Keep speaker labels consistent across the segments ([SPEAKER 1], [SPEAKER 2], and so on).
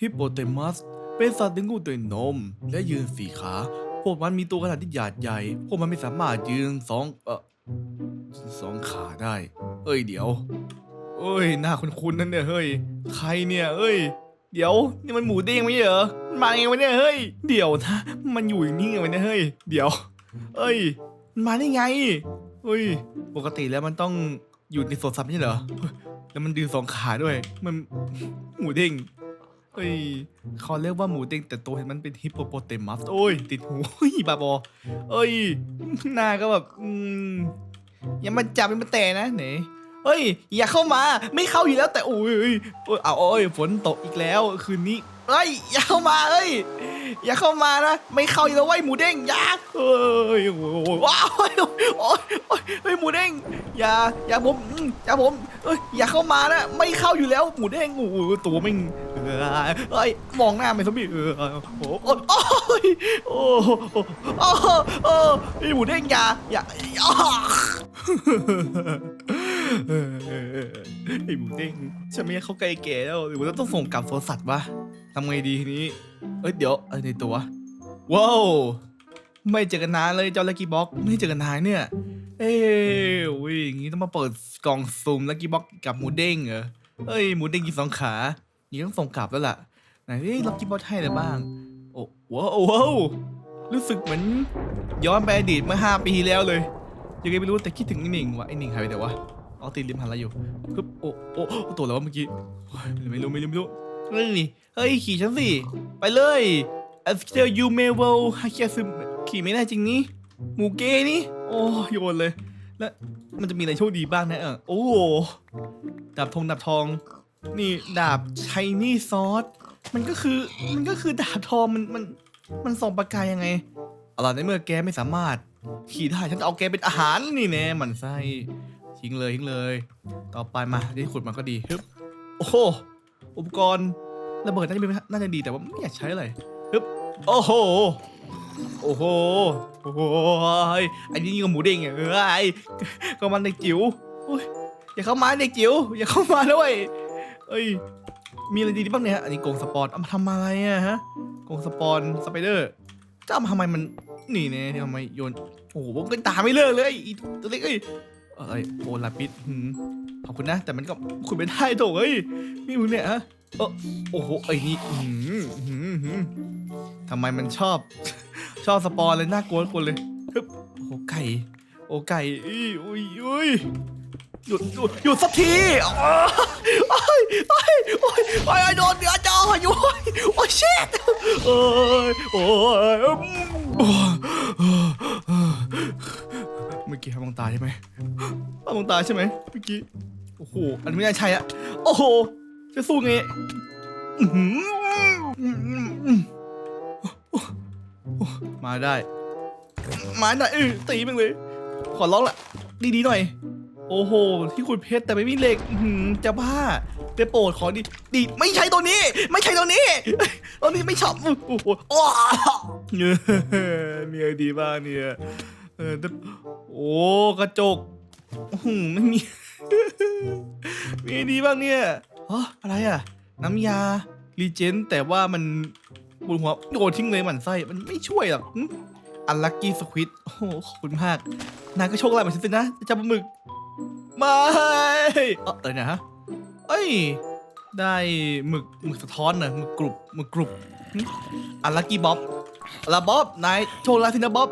[SPEAKER 1] ฮิปโปเตมัส เป็นสัตว์เลี้ยงลูกด้วยนม และยืนสี่ขา พวกมันมีตัวขนาดที่ใหญ่ใหญ่ พวกมันไม่สามารถยืนสองเออสองขาได้ เอ้ยเดี๋ยว เอ้ยหน้าคุ้นๆนั่นเนี่ยเฮ้ย ใครเนี่ย เอ้ย เดี๋ยวนี่มันหมูเด้งไหมเหรอมันมาไงวะเนี่ยเฮ้ย เดี๋ยวนะมันอยู่อย่างนี้ไงวะเนี่ยเฮ้ย เดี๋ยว เอ้ยมันมาได้ไงเฮ้ย ปกติแล้วมันต้องอยู่ในสวนสัตว์ไม่ใช่เหรอ แล้วมันดืนสองขาด้วย มันหมูเด้ง เฮ้ยเขาเรียกว่าหมูเด้งแต่ตัวเห็นมันเป็นฮิปโปโปเตมัสโอ้ย ติดหูเฮ้ยบาบอ เอ้ย หน้าก็แบบอืมอย่ามาจับอย่ามาแตะนะไหนเฮ้ย อย่าเข้ามาไม่เข้าอยู่แล้วแต่โอ้ยเอ้ยเอ้าเอ้ยฝนตกอีกแล้วคืนนี้เอ้ยอย่าเข้ามาเอ้ยอย่าเข้ามานะไม่เข้าอยู่แล้วเว้หมูเด้งอย่าเอ้ยโอ้ยว้าวโอ้ยโอ้ยโอ้ยเฮ้ยหมูเด้งอย่าอย่าผมอย่าผมเอ้ยอย่าเข้ามานะไม่เข้าอยู่แล้วหมูเด้งโอ้ตัวม่ง เอ้ยมองหน้าไม่สมบีเออโอ้โหโอ้ยโอ้โหโอ้โหโอ้โหไอ้หมูเด้งอยาอย่าอย่าเออเออเออไอ้หมูเด้งฉันไม่ให้เขาไกลแกแล้วหรือว่าต้องส่งกลับสวนสัตว์วะทำไงดีทีนี้ เอ้ยเดี๋ยวเอ้ยในตัวว้าวไม่เจอกันนานเลยเจ้าลักกี้บ็อกไม่เจอกันนานเนี่ย เอ้ยอย่างงี้ต้องมาเปิดกล่องซุ่มลักกี้บ็อกกับหมูเด้งเหรอเอ้ยหมูเด้งกินสองขา นี้ต้องส่งกลับแล้วล่ะ ไหนเอ้ยลักกี้บ็อกให้อะไรบ้าง โอ้ว้าวว้าวรู้สึกเหมือนย้อนไปอดีตเมื่อห้าปีที่แล้วเลยยังไงไม่รู้แต่คิดถึงไอ้หนิงว่ะไอ้หนิงหายไปไหนวะเอาตีนริมหันอะไรอยู่ปึ๊บโอ้โอ้โอ้ตัวอะไรวะเมื่อกี้โอ้ยไม่รู้ไม่รู้ไม่รู้เฮ้ยเฮ้ยขี่ฉันสิไปเลยอัสเตลยูเมเวลฮาคิซึขี่ไม่ได้จริงนี่หมูเก้นี่โอ้โยนเลย แล้วมันจะมีอะไรโชคดีบ้างนะเออโอ้ดาบทองดาบทอง นี่ดาบชายนี่ซอสมันก็คือมันก็คือดาบทองมันมันมันส่องประกายยังไงเอาล่ะในเมื่อแกไม่สามารถขี่ได้ฉันจะเอาแกเป็นอาหารนี่แน่หมันไส้ทิ้งเลยทิ้งเลย ต่อไปมาที่ขุดมาก็ดีฮึบโอ้โหอุปกรณ์ระเบิดน่าจะเป็นน่าจะดีแต่ว่าไม่อยากใช้เลยฮึบโอ้โหโอ้โหโอ้โหไอ้นี่ก็หมูเด้งอะเอ้ยก็มันเด็กจิ๋วอุ้ยอย่าเข้ามาเด็กจิ๋วอย่าเข้ามาด้วย เอ้ย มีอะไรดีๆบ้างเนี่ยอันนี้กรงสปอนเอามาทำอะไรอะฮะกรงสปอนสไปเดอร์จะเอามาทำไมมันนี่เนี่ยทำไมโยน โอ้โหผมก็ตามไม่เลิกเลยอีตัวเล็กเอ้ยเอ้ยโอลาปิดหืมขอบคุณนะ แต่มันก็ขุดไม่ได้โถเอ้ยนี่มึงเนี่ยฮะเออโอ้โหไอ้นี่หืมหืมหืมทำไมมันชอบ ชอบสปอนเลยน่ากลัวคนเลยโอ้ไก่ โอ้ไก่อุ้ยอุ้ยอุ้ย หยุดหยุดหยุดสักทีอ๋อโอ้ยโอ้ยโอ้ยโอ้ยโดนเนื้อจออยู่โอ้ยโอ้ยเช็ดโอ้ยโอ้ยอืมโอ้ยเมื่อกี้ทำมองตาใช่ไหมทำมองตาใช่ไหมเมื่อกี้โอ้โหอันนี้ไม่น่าใช่อะโอ้โหจะสู้ไงอื้อหืออื้อหืออื้อโอ้โอ้มาได้ มาหน่อยเออตีมึงเลย ขอร้องละดีๆหน่อย โอ้โห ที่ขุดเพชรแต่ไม่มีเหล็กอื้อหือจะบ้าเปโปรดขอดีดีไม่ใช่ตัวนี้ ไม่ใช่ตัวนี้ตัวนี้ไม่ชอบโอ้โหอ้าวเออมีอะไรดีบ้างเนี่ยเออแต่โอ้กระจกอื้อหือไม่มี มีอะไรดีบ้างเนี่ยอ๋ออะไรอะ น้ำยารีเจนแต่ว่ามันปวดหัวโยนทิ้งเลยหมันไส้มันไม่ช่วยหรอกอันลักกี้สควิตโอ้โหขอบคุณมากนายก็โชคร้ายเหมือนฉันสินะเจ้าปลาหมึก ไม่เออเออเนี่ยฮะเอ้ย ได้หมึกหมึกสะท้อนน่ะหมึกกรุบหมึกกรุบหึอันลักกี้บ๊อบละบ๊อบนายโชคร้ายสินะบ๊อบ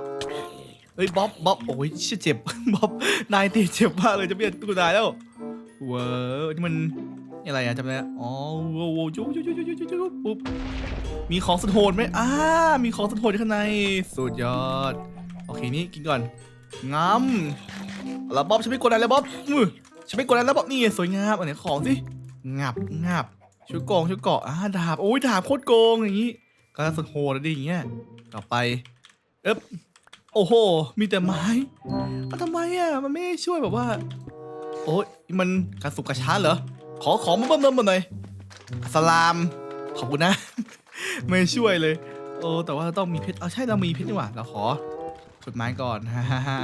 [SPEAKER 1] เฮ้ยบ๊อบบ๊อบโอ้ยเชี่ยเจ็บ บ๊อบนายตีเจ็บมากเลยจะเปลี่ยนตัวนายแล้วเว้ยนี่มันนี่อะไรอะจำได้อะอ๋อโว้โว้ยุยุยุยุยุยุยุปุ๊บมีของสุดโหดไหมอ่ามีของสุดโหดอยู่ข้างในสุดยอด โอเคนี่กินก่อนงามแล้วบ๊อบฉันไม่กดอะไรแล้วบ๊อบมือฉันไม่กดอะไรแล้วบ๊อบนี่สวยงามอันไหนของสิงับงับชุดโกงชุดเกาะอ่าดาบโอ้ยดาบโคตรโกงอย่างนี้ก็สุดโหดเลยดิอย่างเงี้ยต่อไปเอ๊บโอ้โห มีแต่ไม้เอาทำไมอะมันไม่ช่วยแบบว่า โอ้ยมันกระสุกกระช้าเหรอขอของมาเบิ่มๆมาหน่อยสลามขอบคุณนะ ไม่ช่วยเลย โอ้แต่ว่าต้องมีเพชรเอาใช่เรามีเพชรนี่หว่าเราขอ กดไม้ก่อนฮ่าฮ่า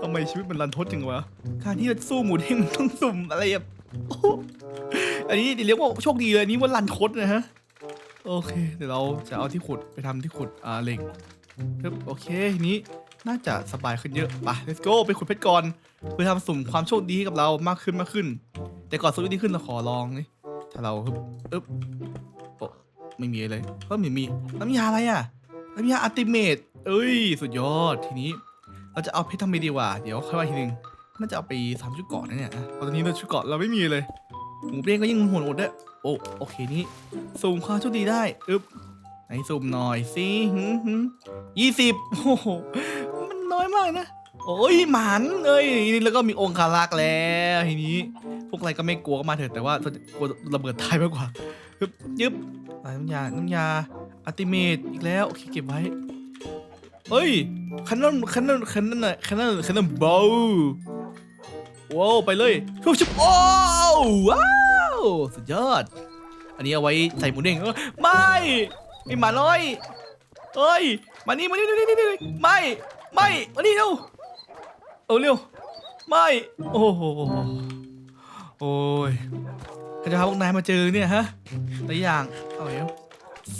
[SPEAKER 1] ทำไมชีวิตมันรันทดจังวะการที่จะสู้หมูเด้งมันต้องสุ่มอะไรแบบโอ้โหอันนี้เรียกว่าโชคดีเลยอันนี้ว่ารันทดนะฮะ โอเค เดี๋ยวเราจะเอาที่ขุดไปทำที่ขุดอ่าเหล็กปึ๊บโอเคทีนี้น่าจะสบายขึ้นเยอะไป let's go ไปขุดเพชรก่อนเพื่อทำสุ่มความโชคดีให้กับเรามากขึ้นมากขึ้น แต่ก่อนสุ่มดีขึ้นเราขอลองนี่ถ้าเราฮึบอึ๊บโอ้ไม่มีอะไรเลยเพิ่มมีมีน้ำยาอะไรอะ น้ำยาอัลติเมทเอ้ย สุดยอด ทีนี้ เราจะเอาเพชรทำไมดีวะเดี๋ยวค่อยว่าทีนึง น่าจะเอาไปสามชุดเกาะนะเนี่ยอะตอนนี้เราชุดเกาะเราไม่มีเลย หมูเป้งก็ยิ่งหัวโหดด้วยโอ้โอเคนี่สุ่มความโชคดีได้อึ๊บไหนสุ่มหน่อยสิยี่สิบโอ้โห มันน้อยมากนะ โอ้ยหมันเอ้ยนี่แล้วก็มีองค์คารักษ์แล้วทีนี้ พวกอะไรก็ไม่กลัวก็มาเถอะแต่ว่ากลัวระเบิดตายมากกว่ายึบยึบน้ำยา น้ำยา อัติเมทอีกแล้ว โอเค เก็บไว้ เฮ้ยคันนั้นคันนั้นคันนั้นน่ะคันนั้นคันนั้นเบาว้าวไปเลยชุบชุบโอ้ว้าวสุดยอด อันนี้เอาไว้ใส่หมูเด้งเออไม่ไอหมาน้อยเอ้ยมานี่มานี่นี่นี่นี่ไม่ไม่มานี่เร็วเอาเร็วไม่โอ้โหโอ้ยใครจะพาพวกนายมาเจอเนี่ยฮะหลายอย่างเอาแล้ว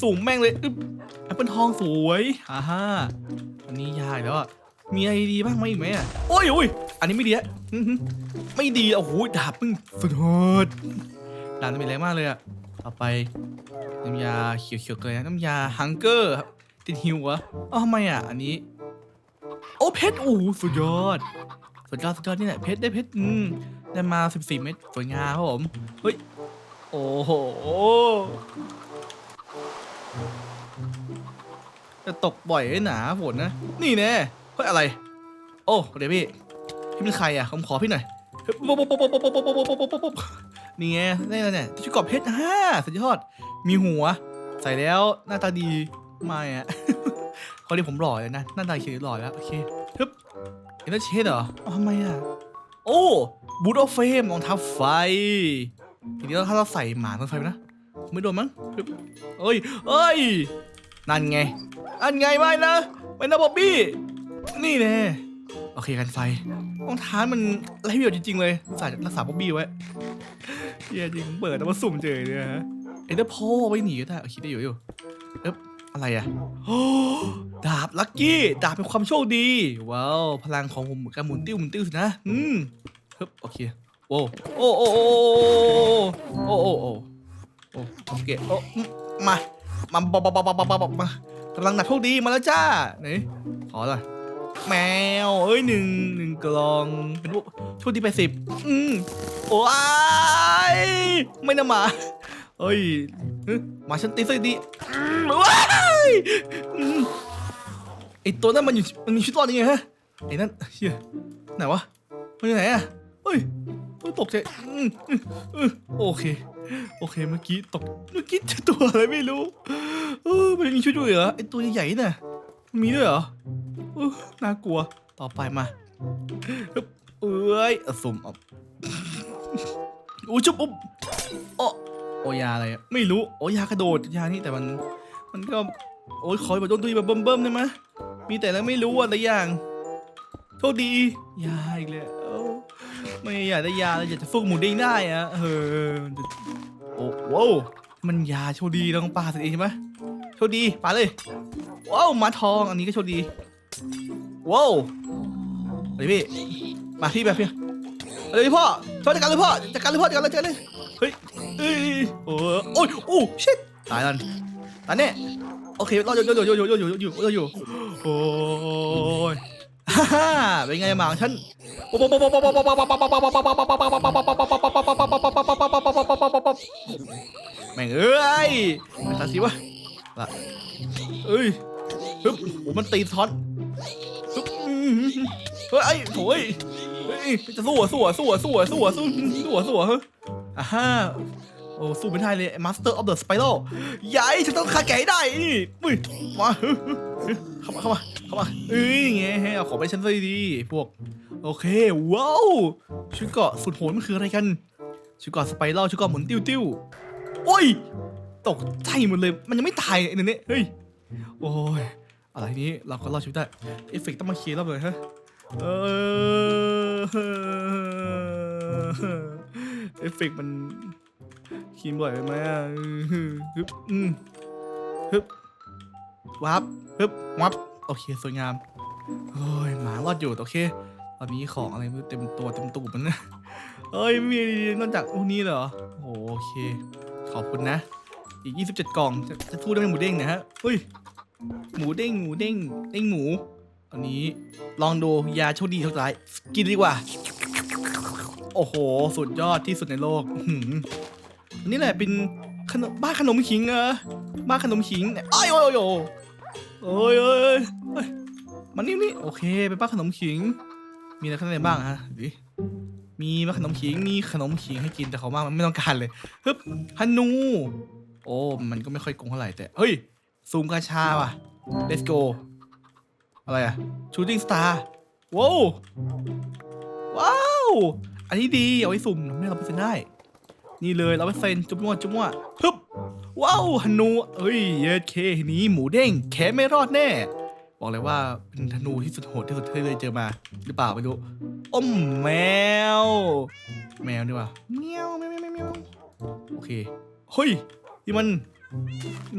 [SPEAKER 1] สูงแม่งเลยอึ๊บแอปเปิลทองสวยฮ่าฮ่าอันนี้ยากแล้วอะมีอะไรดีบ้างไหมอีกไหมอะโอ้ยโอ้ยอันนี้ไม่ดีอะไม่ดีโอ้โหดาบมึงสุดโหดดาบมันมีแรงมากเลยอะต่อไปน้ำยาเขียวๆเลยนะน้ำยาฮังเกอร์ติดหิวเหรออ้าวทำไมอะอันนี้ โอ้เพชรโอ้สุดยอด สุดยอดสุดยอดนี่แหละเพชรได้เพชรอืมได้มา 14 เม็ดสวยงามครับผมเฮ้ยโอ้โห จะตกบ่อยไอ้หนาฝนนะ นี่แน่เฮ้ยอะไร โอ้เดี๋ยวพี่ พี่เป็นใครอะผมขอพี่หน่อยนี่ไงได้แล้วเนี่ยชุดกอบเพชรห้าสุดยอด มีหัว ใส่แล้วหน้าตาดีไม่อะคนนี้ผมหล่อเลยนะหน้าตาเขียวหล่อแล้วโอเคฮึบเอ็นเชดเหรอทำไมอะ โอ้บูทออฟเฟมรองเท้าไฟทีนี้ถ้าเราใส่หมาเท้าไฟไปนะ ไม่โดนมั้งเอ้ยเอ้ย นั่นไง อันไงไม่นะไม่นะบ๊อบบี้ นี่แน่โอเคกันไฟรองเท้ามันไรประโยชน์จริงๆเลยใส่รักษาบ๊อบบี้ไว้เฮียจริงเปิดแล้วมาสุ่มเจอเนี่ยฮะเอ็นเตอร์โพไว้หนีก็ได้เอาคิดได้อยู่อยู่เอ๊บอะไรอะดาบลัคกี้ดาบเป็นความโชคดี ว้าวพลังของผมการหมุนติ้วหมุนติ้วสินะ อืมเฮึบโอเคโอ้โอ้โอ้โอ้โอ้โอ้ โอ้โอ้โอเคโอ้มา มาบอบอบอบอบอบอบมากำลังดาบโชคดีมาแล้วจ้าไหนขอหน่อยแมวเอ้ยหนึ่งหนึ่งกล่องเป็นพวกโชคดีไปสิบอืมโอ้ยไม่นะหมาเอ้ยหมาฉันตีสดีอืมว้ายไอตัวนั้นมันอยู่มันมีชีวิตรอดยังไงฮะไอ้นั่นเชี่ยไหนวะมันอยู่ไหนอะเฮ้ยเฮ้ยตกใจอืมอืมอืมโอเค โอเคเมื่อกี้ตกเมื่อกี้เจอตัวอะไรไม่รู้เออมันมีชีวิตด้วยเหรอไอตัวใหญ่ๆน่ะมันมีด้วยเหรอเออน่ากลัวต่อไปมาเอ้ยอะสุ่มเอาอุ้ยจุ๊บอุ๊บโอ้โอยาอะไรอะไม่รู้โอยากระโดดยานี่แต่มัน มันก็โอ้ยขอแบบโดนตุยแบบเบิ่มๆได้ไหมมีแต่แล้วไม่รู้อะไรอย่างโชคดียาอีกแล้ว ไม่อยากได้ยาเลยอยากจะสู้หมูเด้งได้อะเออโอ้โว้วมันยาโชคดีต้องปลาสิเองใช่ไหมโชคดีปลาเลยว้าวมาทองอันนี้ก็โชคดีว้าวเฮ้ยพี่มาพี่แบบพี่เฮ้ยพ่อช่วยจัดการเลยพ่อจัดการเลยพ่อจัดการเลยจัดการเลยเฮ้ยเอ้ยโอ้ยโอ้ยโอ้ชิตตายแล้วตายแน่โอเครออยู่อยู่อยู่อยู่อยู่อยู่อยู่อยู่โอ้ยฮ่าฮ่าเป็นไงหมางฉัน แม่งเอ้ยมาตัดสิวะละเอ้ยฮึบโอ้มันตีซ้อนฮึบเฮ้ยโอ้ยเฮ้ยจะสู้อะสู้อะสู้อะสู้อะสู้อะสู้สู้อะสู้อะอ่าฮ่าโอ้สู้ไม่ได้เลย Master of the Spiral ใหญ่ฉันต้องฆ่าแกให้ได้นี่มึยมาเข้ามาเข้ามา เข้ามาเอ้ยไงเอาของไปฉันซะดีพวก โอเค ว้าว ชุดเกาะสุดโหดมันคืออะไรกัน ชุดเกาะสไปรัลชุดเกาะหมุนติ้วติ้วโอ้ย ตกใจหมดเลย มันยังไม่ตายไอ้เนี่ยเฮ้ย โอ้ย อะไรนี้เราก็รอดชีวิตได้ เอฟเฟกต์ต้องมาเคลียร์รอบเลยฮะ เออเอฟเฟกมันคีมบ่อยไปไหมอะฮึบฮึบวับฮึบวับ โอเคสวยงามเฮ้ยหมารอดอยู่โอเค ตอนนี้ของอะไรไม่รู้เต็มตัวเต็มตูดมันนะเอ้ยไม่มีอะไรดีนอกจากพวกนี้เหรอโอ้โอเค ขอบคุณนะ อีก 27 กล่องจะจะสู้ได้ไหมหมูเด้งนะฮะเฮ้ยหมูเด้งหมูเด้งเด้งหมูอันนี้ลองดูยาโชคดีโชคร้ายกินดีกว่า โอ้โห สุดยอดที่สุดในโลกอือันนี้แหละเป็นขนมบ้านขนมขิงเออบ้านขนมขิงอ้ยโอ้ยโอ้ย โอ้ยโอ้ยโอ้ยโอ้ยมันนี่นี่โอเคเป็นบ้าขนมขิง มีอะไรข้างในบ้างฮะดิมีบ้าขนมขิงมีขนมขิงให้กินแต่เขามากมันไม่ต้องการเลยฮึบฮันนูโอ้มันก็ไม่ค่อยโกงเท่าไหร่แต่เฮ้ยซูมกาชาว่ะ let's go อะไรอะ shooting star ว้าวว้าวอันนี้ดีเอาไว้สุ่มไม่เราเปอร์เซ็นต์ได้ นี่เลยเราเปอร์เซ็นต์จุ๊บมั่วจุ๊บมั่วฮึบ ว้าวฮันูเอ้ยเยเคนี้หมูเด้งแขไม่รอดแน่ บอกเลยว่าเป็นธนูที่สุดโหดที่สุดที่เคยเจอมา หรือเปล่าไม่รู้อ้มแมว แมวดีกว่าเมียวเมียวเมียวเมียวโอเคเฮ้ยนี่มัน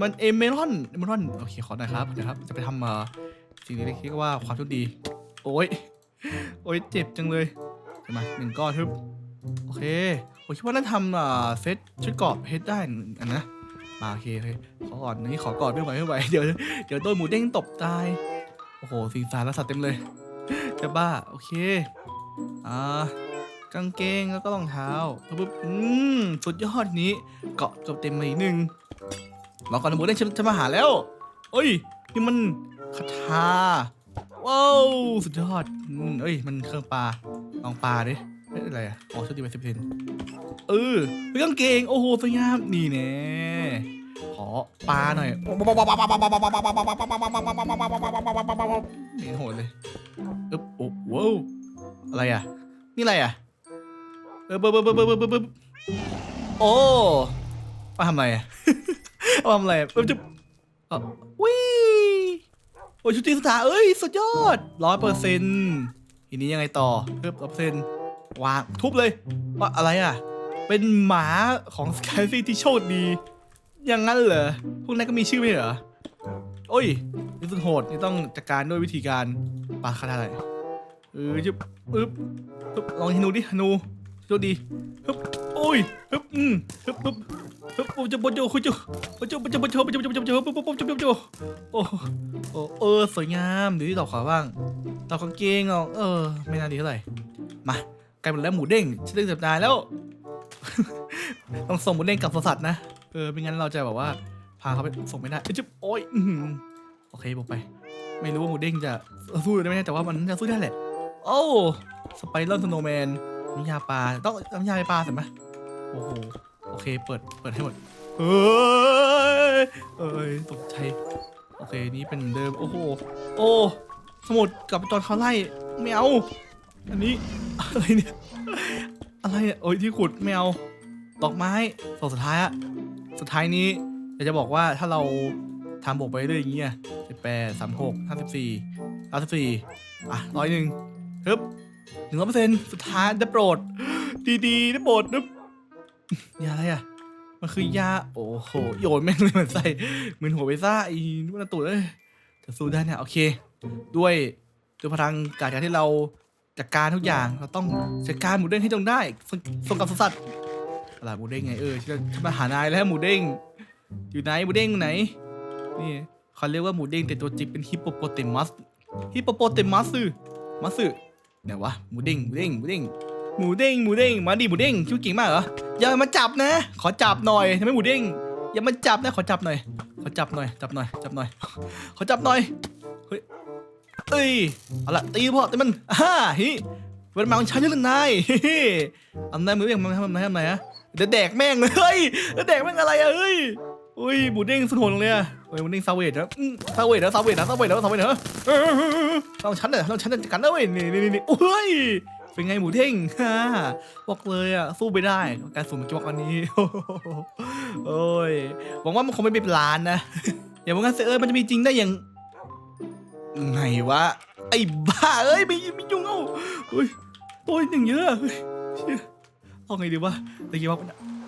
[SPEAKER 1] มันเอเมรอนเอเมรอนโอเคขอหน่อยครับนะครับ จะไปทำเอ่อสิ่งที่เรียกว่าความโชคดี โอ้ยโอ้ยเจ็บจังเลยเดี๋ยวมหนึ่งก้อนทึบโอเคผมคิดว่าน่าทำเอ่อเซตชุดเกราะเพชรได้อันนะ มาโอเคโอเคขอก่อนนี่ขอกอดไม่ไหวไม่ไหวเดี๋ยวเดี๋ยวโดนหมูเด้งตบตาย โอ้โหสีสารละสัตว์เต็มเลยจะบ้าโอเคอ่ากางเกงแล้วก็รองเท้าปุ๊บอืมสุดยอดนี้เกาะจบเต็มมาอีกหนึ่งรอก่อนหมูเด้งฉันจะมาหาแล้วเอ้ยนี่มันคาถาว้าวสุดยอดอืมเอ้ยมันเครื่องปลาลองปลาดิ เฮ้ยอะไรอะอ๋อชุดดีไปสิบเซนเออเป็นกางเกงโอ้โหสวยงามนี่แน่ขอปลาหน่อยนี่โหดเลยอึ๊บโอ้โหอะไรอะ นี่อะไรอะเออเบอร์เบอร์เบอร์เบอร์เบอร์เบโอ้มาทำอะไรอะมาทำอะไรอะเออจุ๊บเออวิโอ้ยชุดที่สุดท้ายเอ้ย สุดยอดร้อยเปอร์เซ็นต์ทีนี้ยังไงต่อเพิ่มร้อยเปอร์เซ็นต์ วางทุบเลยว่าอะไรอะ เป็นหมาของสกายซีที่โชคดี อย่างนั้นเหรอ พวกนั้นก็มีชื่อไม่เหรอ โอ้ย นี่สุดโหด นี่ต้องจัดการด้วยวิธีการปาคาถาอะไรเออจุ๊บปึ๊บปึ๊บลองฮนูดิฮนูโชคดีฮึบโอ้ยฮึบอืมฮึบฮึบฮึบโอ้จะบนโจคุยโจบนโจบนโจบนโจบนโจบนโจบนโจบนโจปุ๊บปุ๊บจุ๊บจุ๊บโจโอ้โอ้เออสวยงามดูที่ดอกขวาบ้างดอกกางเกงอะเออ ไม่น่าดีเท่าไหร่มา กลายเป็นแล้วหมูเด้งฉันเด้งสัปดาห์แล้ว ต้องส่งหมูเด้งกลับสวนสัตว์นะ เออไม่งั้นเราจะแบบว่า พาเขาไปส่งไม่ได้เอ้ยจุ๊บโอ้ยอื้อหือโอเคบอกไป ไม่รู้ว่าหมูเด้งจะสู้ได้ไหมแต่ว่ามันจะสู้ได้แหละ โอ้สไปรัลสโนว์แมนน้ำยาปลาต้องน้ำยาปลาใช่ไหมโอ้โหโอเคเปิดเปิดให้หมดเฮ้ยเอ้ยตกใจโอเคนี่เป็นเหมือนเดิมโอ้โหโอ้สมุดกับตอนเขาไล่ไม่เอา อันนี้อะไรเนี่ย อะไรเนี่ยโอ้ยที่ขุดไม่เอาดอกไม้สองสุดท้ายอะสุดท้ายนี้อยากจะบอกว่าถ้าเราทำบวกไปเรื่อยอย่างเงี้ยสิบแปดสามหกห้าสิบสี่ห้าสิบสี่อะร้อยหนึ่งฮึบหนึ่งร้อยเปอร์เซ็นต์สุดท้ายได้โปรด ดีๆได้โปรดนึบยาอะไรอะ มันคือยาโอ้โห โยนแม่งเลยเหมือนใส่เหมือนหัวไปซ่าอีนกวดตูดเลยจะสู้ได้เนี่ยโอเค ด้วยด้วยพลังการที่เรา จัดการทุกอย่างเราต้องจัดการหมูเด้งให้จงได้ส่งกับสัตว์อะไรหมูเด้งไงเออฉันมาหานายแล้วหมูเด้งอยู่ไหนหมูเด้งอยู่ไหนนี่เขาเรียกว่าหมูเด้งแต่ตัวจริงเป็นฮิปโปโปเตมัสฮิปโปโปเตมัสมัสไหนวะหมูเด้งหมูเด้งหมูเด้งหมูเด้งหมูเด้งมาดิหมูเด้งคิวเก่งมากเหรออย่ามาจับนะ ขอจับหน่อยทำไมหมูเด้งอย่ามาจับนะขอจับหน่อยขอจับหน่อยจับหน่อยจับหน่อยขอจับหน่อยเฮ้ย เอ้ยเอาละตีพอตีมันฮ่าฮิเป็นมาของฉันยังไงเฮ้อันนั้นมือเด้งมันทำอะไรทำอะไรฮะเดี๋ยวแดกแม่งเลยเฮ้ยเดี๋ยวแดกแม่งอะไรอะเฮ้ยอุ้ยหมูเด้งสุดโหดเลยอะเฮ้ยหมูเด้งซาเวดนะซาเวดนะซาเวดนะซาเวดนะซาเวดนะเออเราฉันเนี่ยเราฉันจะกันนะเว้ยนี่นี่นี่โอ้ยเป็นไงหมูเท่งฮ่าบอกเลยอะสู้ไม่ได้การสุ่มเมื่อกี้บอกวันนี้โอ้ยหวังว่ามันคงไม่เป็นล้านนะ อย่าบอกงั้นเสียเอ้ยมันจะมีจริงได้อย่าง ไงวะ ไอ้บ้าเอ้ยไม่ไม่ยุ่งเอ้าเฮ้ยโอ้ยหนึ่งเยอะเฮ้ยเชี่ยเอาไงดีวะตะกี้ว่า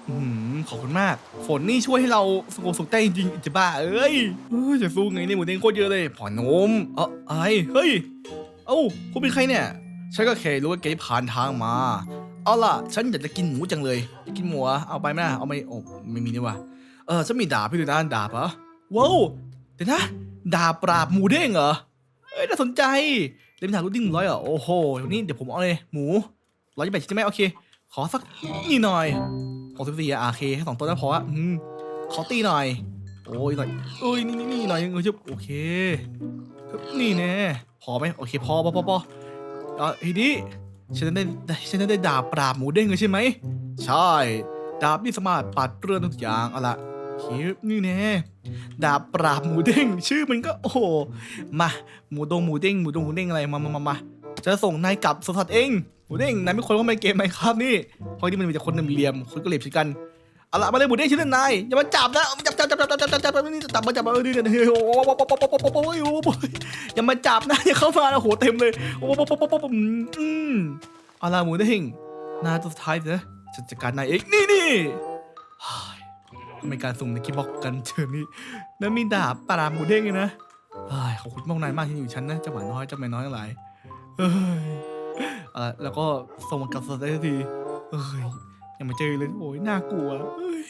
[SPEAKER 1] อืมขอบคุณมาก ฝนนี่ช่วยให้เราสงบสุขได้จริงจะบ้า เอ้ยจะสู้ไงเนี่ยหมูเด้งโคตรเยอะเลยผ่อนนมเอ้อะไรเฮ้ย เอ้าคุณเป็นใครเนี่ยฉันก็แค่รู้ว่าแกผ่านทางมา เอาล่ะ ฉันอยากจะกินหมูจังเลยอยากกินหมูอะเอาไปไหมล่ะเอาไม่โอ้ไม่มีนี่ว่ะเออฉันมีดาบพี่ดูนะดาบเหรอว้าวเดี๋ยวนะดาบปราบหมูเด้งเหรอ เอ้ยน่าสนใจเล่มดาบรูดดิ้งร้อยเหรอโอ้โหนี้เดี๋ยวผมเอาเลยหมูร้อยยี่สิบแปดชิ้นใช่ไหมโอเค ขอสักนี่หน่อยหกสิบสี่อาเคแค่สองตัวแล้วพออะอืมขอตีหน่อย โอ้ยหน่อยเอ้ยนี่นี่นี่หน่อยนึงเออจุ๊บโอเคนี่แน่พอไหมโอเคพอพอพอพอเอาทีนี้ฉันได้ฉันได้ดาบปราบหมูเด้งเลยใช่ไหมใช่ ดาบนี่สามารถปัดเรื่องทุกอย่างเอาละ โอเคนี่แน่ดาบปราบหมูเด้ง ชื่อมันก็โอ้โหมาหมูดงหมูเด้งหมูดงหมูเด้งอะไรมามามามาจะส่งนายกลับสสัตว์เองหมูเด้งนายไม่ควรเข้ามาเกมไหมครับนี่เพราะที่มันมีแต่คนเหลี่ยมคนก็เหลี่ยมชิกันเอาละมาเลยหมูเด้งชิ้นนั้นนายอย่ามาจับนะจับจับจับจับจับจับจับนี่จับมาจับมาเออนี่เนี่ยโอ้โหอย่ามาจับนะอย่าเข้ามานะโหเต็มเลยโอ้โหอืมเอาละหมูเด้งนายตัวสุดท้ายเถอะจัดการนายเองนี่นี่ มีการสุ่มในคิบอกกันเชิญนี่แล้วมีดาบปราบหมูเด้งเลยนะเฮ้ยขอบคุณมากนายมากที่อยู่ชั้นนะเจ้าหมาน้อยเจ้าแม่น้อยหลายเอ้ยเอแล้วก็ส่งมันกลับสดได้สักทีเอ้ยยังมาเจอเลยโอ้ยน่ากลัวเอ้ย